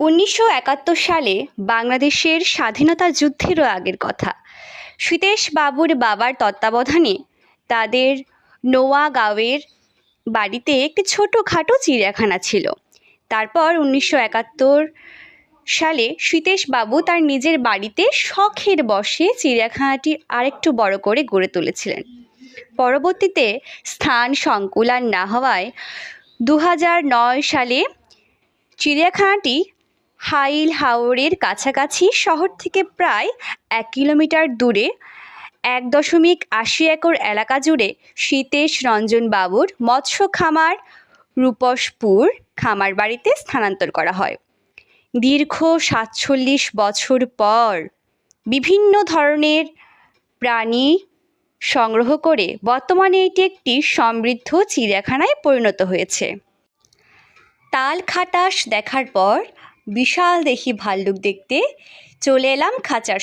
উনিশশো একাত্তর সালে বাংলাদেশের স্বাধীনতা যুদ্ধেরও আগের কথা। সীতেশ বাবুর বাবার তত্ত্বাবধানে তাদের নোয়াগাঁওয়ের বাড়িতে একটি ছোটোখাটো চিড়িয়াখানা ছিল। তারপর উনিশশো একাত্তর সালে সীতেশ বাবু তার নিজের বাড়িতে শখের বশে চিড়িয়াখানাটি আরেকটু বড় করে গড়ে তুলেছিলেন। পরবর্তীতে স্থান সংকুলান না হওয়ায় দু হাজার নয় সালে চিড়িয়াখানাটি হাইল হাওরের কাছাকাছি শহর থেকে প্রায় এক কিলোমিটার দূরে, এক দশমিক আশি একর এলাকা জুড়ে শীতেশ রঞ্জন বাবুর মৎস্য খামার রূপসপুর খামার বাড়িতে স্থানান্তর করা হয়। দীর্ঘ সাতচল্লিশ বছর পর বিভিন্ন ধরনের প্রাণী সংগ্রহ করে বর্তমানে এটি একটি সমৃদ্ধ চিড়িয়াখানায় পরিণত হয়েছে। তাল খাটাস দেখার পর বিশাল দেখি ভাল্লুক দেখতে। চলে এলাম খাঁচার